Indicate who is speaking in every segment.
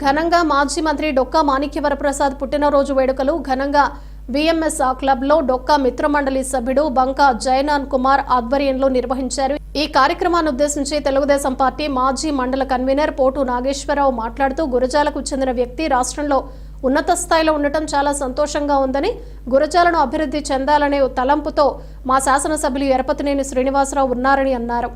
Speaker 1: ఘనంగా మాజీ మంత్రి డొక్కా మాణిక్యవరప్రసాద్ పుట్టినరోజు వేడుకలు. ఘనంగా విఎంఎస్ క్లబ్లో డొక్కా మిత్రమండలి సభ్యుడు బంకా జయనాన్ కుమార్ ఆధ్వర్యంలో నిర్వహించారు. ఈ కార్యక్రమాన్ని ఉద్దేశించి తెలుగుదేశం పార్టీ మాజీ మండల కన్వీనర్ పోటు నాగేశ్వరరావు మాట్లాడుతూ గురజాలకు చెందిన వ్యక్తి రాష్ట్రంలో ఉన్నత స్థాయిలో ఉండటం చాలా సంతోషంగా ఉందని గురజాలను అభివృద్ధి చెందాలనే తలంపుతో మా శాసనసభ్యులు ఎరపతినేని శ్రీనివాసరావు ఉన్నారని అన్నారు.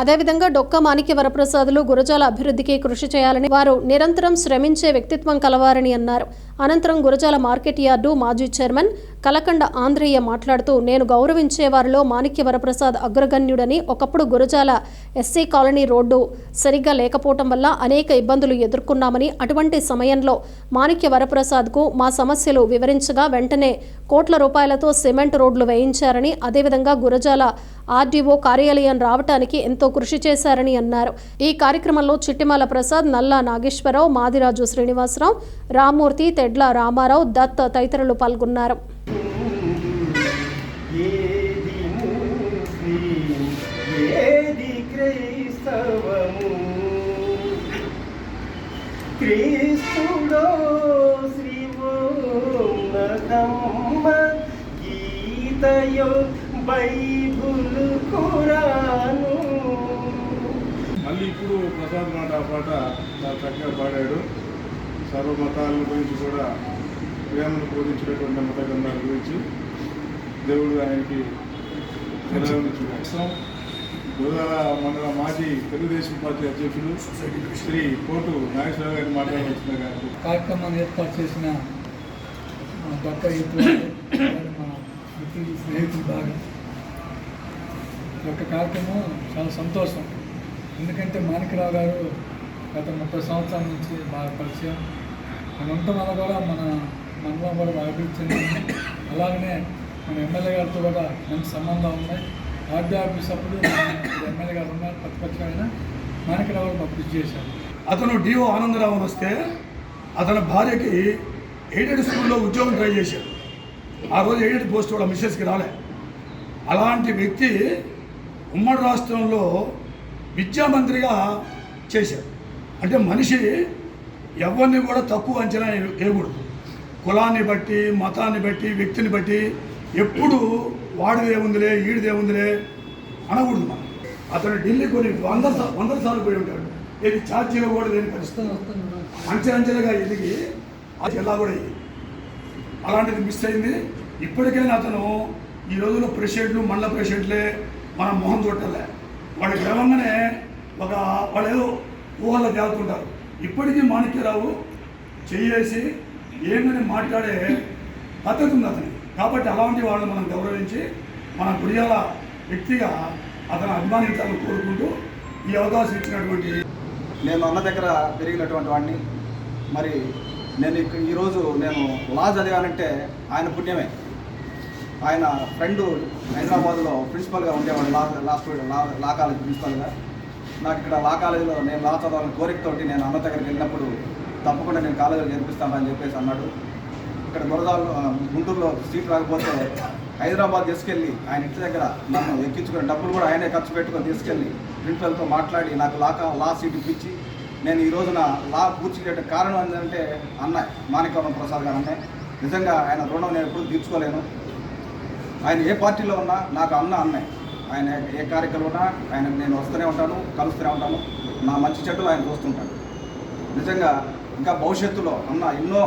Speaker 1: అదేవిధంగా డొక్క మాణిక్య వరప్రసాదులు గురజాల అభివృద్ధికి కృషి చేయాలని వారు నిరంతరం శ్రమించే వ్యక్తిత్వం కలవారని అన్నారు. అనంతరం గురజాల మార్కెట్ యార్డు మాజీ చైర్మన్ కలకండ ఆంధ్రయ్య మాట్లాడుతూ నేను గౌరవించే వారిలో మాణిక్య వరప్రసాద్ అగ్రగణ్యుడని ఒకప్పుడు గురజాల ఎస్సీ కాలనీ రోడ్డు సరిగ్గా లేకపోవటం వల్ల అనేక ఇబ్బందులు ఎదుర్కొన్నామని అటువంటి సమయంలో మాణిక్య వరప్రసాద్కు మా సమస్యలు వివరించగా వెంటనే కోట్ల రూపాయలతో సిమెంట్ రోడ్లు వేయించారని అదేవిధంగా గురజాల ఆర్డీఓ కార్యాలయం రావటానికి ఎంతో కృషి చేశారని అన్నారు. ఈ కార్యక్రమంలో చిట్టిమాల ప్రసాద్ నల్లా నాగేశ్వరరావు మాదిరాజు శ్రీనివాసరావు రామ్మూర్తి తెడ్ల రామారావు దత్ తదితరులు పాల్గొన్నారు.
Speaker 2: క్రీస్తులో శ్రీవోన్నతమ్మ గీతయో బైబుల్ ఖురాను
Speaker 3: మళ్ళీ ఇప్పుడు ప్రసాద్ మాట ఆ పాట చాలా చక్కగా పాడాడు. సర్వ మతాల గురించి కూడా ప్రేమను బోధించినటువంటి మత గ్రంథాల గురించి దేవుడు ఆయనకి నిర్వహించాం గోదావర మండల మాజీ తెలుగుదేశం పార్టీ అధ్యక్షుడు శ్రీ కోటు నాగేశ్వరరావు గారిని మాట్లాడవలసిన గారు
Speaker 4: కార్యక్రమాన్ని ఏర్పాటు చేసిన డాక్టర్ మా స్నేహితులు బాగా. ఈ యొక్క కార్యక్రమం చాలా సంతోషం. ఎందుకంటే మాణికరావు గారు గత ముప్పై సంవత్సరాల నుంచి బాగా పరిచయం. మన ఉండటం వల్ల కూడా మన మనలో కూడా బాగా అభివృద్ధి చెందింది. అలాగనే మన ఎమ్మెల్యే గారితో కూడా మంచి సంబంధం ఉన్నాయి. ఆర్డీ ఆఫీస్ అప్పుడు ఎమ్మెల్యే గారు ఉన్నారు. ప్రతిపక్షమైన ఆయన మానకరావు అభివృద్ధి చేశారు.
Speaker 5: అతను డిఓ ఆనందరావు వస్తే అతని భార్యకి ఎయిడెడ్ స్కూల్లో ఉద్యోగం ట్రై చేశాడు. ఆ రోజు ఎయిడెడ్ పోస్ట్ వాళ్ళ మిస్సెస్కి రాలే. అలాంటి వ్యక్తి ఉమ్మడి రాష్ట్రంలో విద్యామంత్రిగా చేశారు అంటే మనిషి ఎవరిని కూడా తక్కువ అంచనా వేయకూడదు. కులాన్ని బట్టి మతాన్ని బట్టి వ్యక్తిని బట్టి ఎప్పుడు వాడిదే ఉందిలే ఈడిదే ఉందిలే అనకూడదు మనం. అతను ఢిల్లీ కొన్ని వంద సా- వందల సార్లు పోయి ఉంటాడు. ఇది ఛార్జీలో కూడా లేని పరిస్థితి.
Speaker 4: వస్తాను వస్తాను
Speaker 5: అంచెలంచెలుగా ఎదిగి ఆ జిల్లా కూడా అలాంటిది మిస్ అయింది. ఇప్పటికైనా అతను ఈ రోజుల్లో ప్రెసిడెంట్లు మండల ప్రెసిడెంట్లే మన మొహం చూడలే వాడికి గెలవంగానే ఒక వాళ్ళు ఏదో ఊహల్లో తేలుతుంటారు. ఇప్పటికీ మాణిక్యరావు చేయేసి ఏమని మాట్లాడే పద్ధతి ఉంది అతనికి. కాబట్టి అలాంటి వాళ్ళని మనం గౌరవించి మన గుడియాల వ్యక్తిగా అతను అభిమానించాలని కోరుకుంటూ ఈ అవకాశం ఇచ్చినటువంటి
Speaker 6: నేను అన్న దగ్గర పెరిగినటువంటి వాడిని. మరి నేను ఈరోజు నేను లా చదివానంటే ఆయన పుణ్యమే. ఆయన ఫ్రెండ్ హైదరాబాద్లో ప్రిన్సిపల్గా ఉండేవాడు లా లా స్టూడెంట్ లా లా కాలేజ్ ప్రిన్సిపల్గా. నాకు ఇక్కడ లా కాలేజీలో నేను లా చదవాలని కోరికతోటి నేను అన్న దగ్గరికి వెళ్ళినప్పుడు తప్పకుండా నేను కాలేజీలో చేర్పిస్తానని చెప్పేసి అన్నాడు. ఇక్కడ గురజాలు గుంటూరులో సీట్ రాకపోతే హైదరాబాద్ తీసుకెళ్ళి ఆయన ఇంటి దగ్గర నన్ను ఎక్కించుకుని డబ్బులు కూడా ఆయనే ఖర్చు పెట్టుకొని తీసుకెళ్ళి ప్రిన్సిపల్తో మాట్లాడి నాకు లా లా సీట్ ఇప్పించి నేను ఈ రోజున లా పూర్తి చేయడం కారణం ఏంటంటే అన్న మాణికవరం ప్రసాద్ గారు అన్నయ్య. నిజంగా ఆయన రుణం నేను ఎప్పుడు తీర్చుకోలేను. ఆయన ఏ పార్టీలో ఉన్నా నాకు అన్న అన్నయ్య. ఆయన ఏ కార్యక్రమం ఉన్నా ఆయన నేను వస్తూనే ఉంటాను కలుస్తూనే ఉంటాను. నా మంచి చెట్టులో ఆయన చూస్తుంటాను నిజంగా ఇంకా భవిష్యత్తులో అన్న ఎన్నో